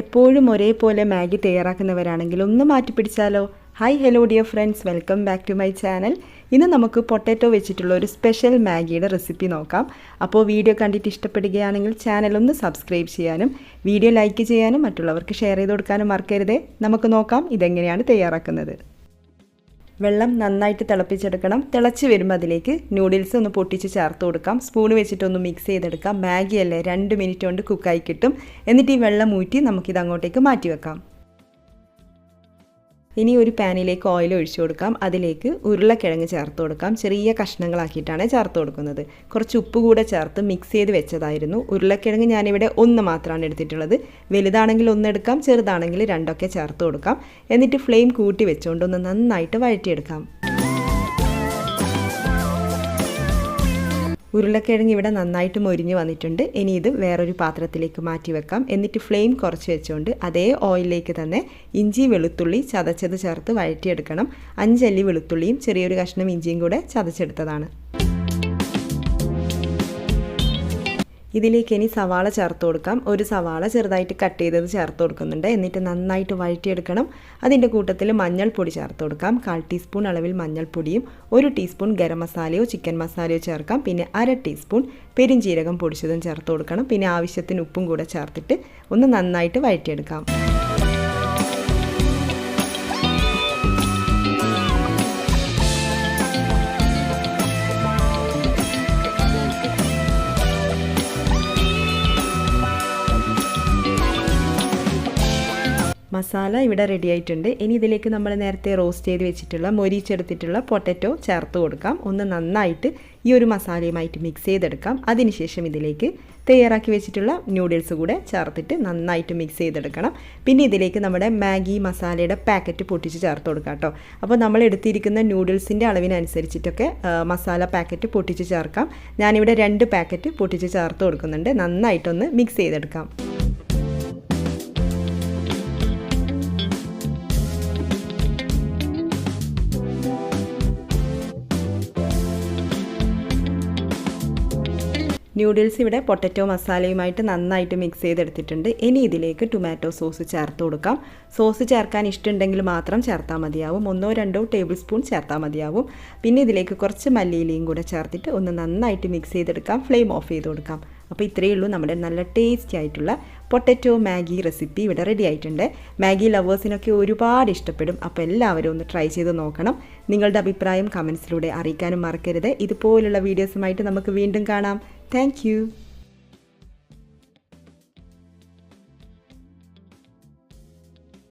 എപ്പോഴും ഒരേപോലെ മാഗി തയ്യാറാക്കുന്നവരാണെങ്കിൽ ഒന്ന് മാറ്റി പിടിച്ചാലോ hi hello dear friends welcome back to my channel ഇന്ന് നമുക്ക് പൊട്ടാറ്റോ വെച്ചിട്ടുള്ള ഒരു സ്പെഷ്യൽ മാഗിയുടെ റെസിപ്പി നോക്കാം. അപ്പോൾ വീഡിയോ കണ്ടിട്ട് ഇഷ്ടപ്പെടുകയാണെങ്കിൽ ചാനൽ ഒന്ന് സബ്സ്ക്രൈബ് ചെയ്യാനും വീഡിയോ ലൈക്ക് ചെയ്യാനും മറ്റുള്ളവർക്ക് ഷെയർ ചെയ്ത് കൊടുക്കാനും മറക്കരുതേ. നമുക്ക് നോക്കാം ഇതെങ്ങനെയാണ് തയ്യാറാക്കുന്നത്. വെള്ളം നന്നായിട്ട് തിളപ്പിച്ചെടുക്കണം. തിളച്ച് വരുമ്പോൾ അതിലേക്ക് നൂഡിൽസ് ഒന്ന് പൊട്ടിച്ച് ചേർത്ത് കൊടുക്കാം. സ്പൂൺ വെച്ചിട്ടൊന്ന് മിക്സ് ചെയ്തെടുക്കാം. മാഗി അല്ലേ രണ്ട് മിനിറ്റ് കൊണ്ട് കുക്കായി കിട്ടും. എന്നിട്ട് ഈ വെള്ളം ഊറ്റി നമുക്കിത് അങ്ങോട്ടേക്ക് മാറ്റി വെക്കാം. ഇനി ഒരു പാനിലേക്ക് ഓയിൽ ഒഴിച്ചു കൊടുക്കാം. അതിലേക്ക് ഉരുളക്കിഴങ്ങ് ചേർത്ത് കൊടുക്കാം. ചെറിയ കഷ്ണങ്ങളാക്കിയിട്ടാണ് ചേർത്ത് കൊടുക്കുന്നത്. കുറച്ച് ഉപ്പ് കൂടെ ചേർത്ത് മിക്സ് ചെയ്ത് വെച്ചതായിരുന്നു. ഉരുളക്കിഴങ്ങ് ഞാനിവിടെ ഒന്ന് മാത്രമാണ് എടുത്തിട്ടുള്ളത്. വലുതാണെങ്കിൽ ഒന്ന് എടുക്കാം ചെറുതാണെങ്കിൽ രണ്ടൊക്കെ ചേർത്ത് കൊടുക്കാം. എന്നിട്ട് ഫ്ലെയിം കൂട്ടി വെച്ചുകൊണ്ട് ഒന്ന് നന്നായിട്ട് വഴറ്റിയെടുക്കാം. ഉരുളക്കിഴങ്ങ് ഇവിടെ നന്നായിട്ട് മൊരിഞ്ഞ് വന്നിട്ടുണ്ട്. ഇനി ഇത് വേറൊരു പാത്രത്തിലേക്ക് മാറ്റി വെക്കാം. എന്നിട്ട് ഫ്ലെയിം കുറച്ച് വെച്ചുകൊണ്ട് അതേ ഓയിലിലേക്ക് തന്നെ ഇഞ്ചി വെളുത്തുള്ളി ചതച്ചത് ചേർത്ത് വഴറ്റിയെടുക്കണം. അഞ്ചല്ലി വെളുത്തുള്ളിയും ചെറിയൊരു കഷ്ണം ഇഞ്ചിയും കൂടെ ചതച്ചെടുത്തതാണ്. ഇതിലേക്ക് ഇനി സവാള ചേർത്ത് കൊടുക്കാം. ഒരു സവാള ചെറുതായിട്ട് കട്ട് ചെയ്തത് ചേർത്ത് കൊടുക്കുന്നുണ്ട്. എന്നിട്ട് നന്നായിട്ട് വഴറ്റിയെടുക്കണം. അതിന്റെ കൂട്ടത്തിൽ മഞ്ഞൾപ്പൊടി ചേർത്ത് കൊടുക്കാം. കാൽ ടീസ്പൂൺ അളവിൽ മഞ്ഞൾപ്പൊടിയും ഒരു ടീസ്പൂൺ ഗരം മസാലയോ ചിക്കൻ മസാലയോ ചേർക്കാം. പിന്നെ അര ടീസ്പൂൺ പെരുംജീരകം പൊടിച്ചതും ചേർത്ത് കൊടുക്കണം. പിന്നെ ആവശ്യത്തിന് ഉപ്പും കൂടെ ചേർത്തിട്ട് ഒന്ന് നന്നായിട്ട് വഴറ്റിയെടുക്കാം. മസാല ഇവിടെ റെഡി ആയിട്ടുണ്ട്. ഇനി ഇതിലേക്ക് നമ്മൾ നേരത്തെ റോസ്റ്റ് ചെയ്ത് വെച്ചിട്ടുള്ള മൊരിച്ചെടുത്തിട്ടുള്ള പൊട്ടറ്റോ ചേർത്ത് കൊടുക്കാം. ഒന്ന് നന്നായിട്ട് ഈ ഒരു മസാലയുമായിട്ട് മിക്സ് ചെയ്തെടുക്കാം. അതിനുശേഷം ഇതിലേക്ക് തയ്യാറാക്കി വെച്ചിട്ടുള്ള ന്യൂഡിൽസ് കൂടെ ചേർത്തിട്ട് നന്നായിട്ട് മിക്സ് ചെയ്തെടുക്കണം. പിന്നെ ഇതിലേക്ക് നമ്മുടെ മാഗി മസാലയുടെ പാക്കറ്റ് പൊട്ടിച്ച് ചേർത്ത് കൊടുക്കാം കേട്ടോ. അപ്പോൾ നമ്മൾ എടുത്തിരിക്കുന്ന ന്യൂഡിൽസിന്റെ അളവിനനുസരിച്ചിട്ടൊക്കെ മസാല പാക്കറ്റ് പൊട്ടിച്ച് ചേർക്കാം. ഞാനിവിടെ രണ്ട് പാക്കറ്റ് പൊട്ടിച്ച് ചേർത്ത് കൊടുക്കുന്നുണ്ട്. നന്നായിട്ടൊന്ന് മിക്സ് ചെയ്തെടുക്കാം. ന്യൂഡിൽസ് ഇവിടെ പൊട്ടറ്റോ മസാലയുമായിട്ട് നന്നായിട്ട് മിക്സ് ചെയ്തെടുത്തിട്ടുണ്ട്. ഇനി ഇതിലേക്ക് ടൊമാറ്റോ സോസ് ചേർത്ത് കൊടുക്കാം. സോസ് ചേർക്കാൻ ഇഷ്ടമുണ്ടെങ്കിൽ മാത്രം ചേർത്താൽ മതിയാവും. ഒന്നോ രണ്ടോ ടേബിൾ സ്പൂൺ ചേർത്താൽ മതിയാവും. പിന്നെ ഇതിലേക്ക് കുറച്ച് മല്ലിയിലയും കൂടെ ചേർത്തിട്ട് ഒന്ന് നന്നായിട്ട് മിക്സ് ചെയ്തെടുക്കാം. ഫ്ലെയിം ഓഫ് ചെയ്ത് കൊടുക്കാം. അപ്പോൾ ഇത്രയേ ഉള്ളൂ. നമ്മുടെ നല്ല ടേസ്റ്റി ആയിട്ടുള്ള പൊട്ടറ്റോ മാഗി റെസിപ്പി ഇവിടെ റെഡി ആയിട്ടുണ്ട്. മാഗി ലവേഴ്സിനൊക്കെ ഒരുപാട് ഇഷ്ടപ്പെടും. അപ്പോൾ എല്ലാവരും ഒന്ന് ട്രൈ ചെയ്ത് നോക്കണം. നിങ്ങളുടെ അഭിപ്രായം കമൻസിലൂടെ അറിയിക്കാനും മറക്കരുത്. ഇതുപോലുള്ള വീഡിയോസുമായിട്ട് നമുക്ക് വീണ്ടും കാണാം. താങ്ക്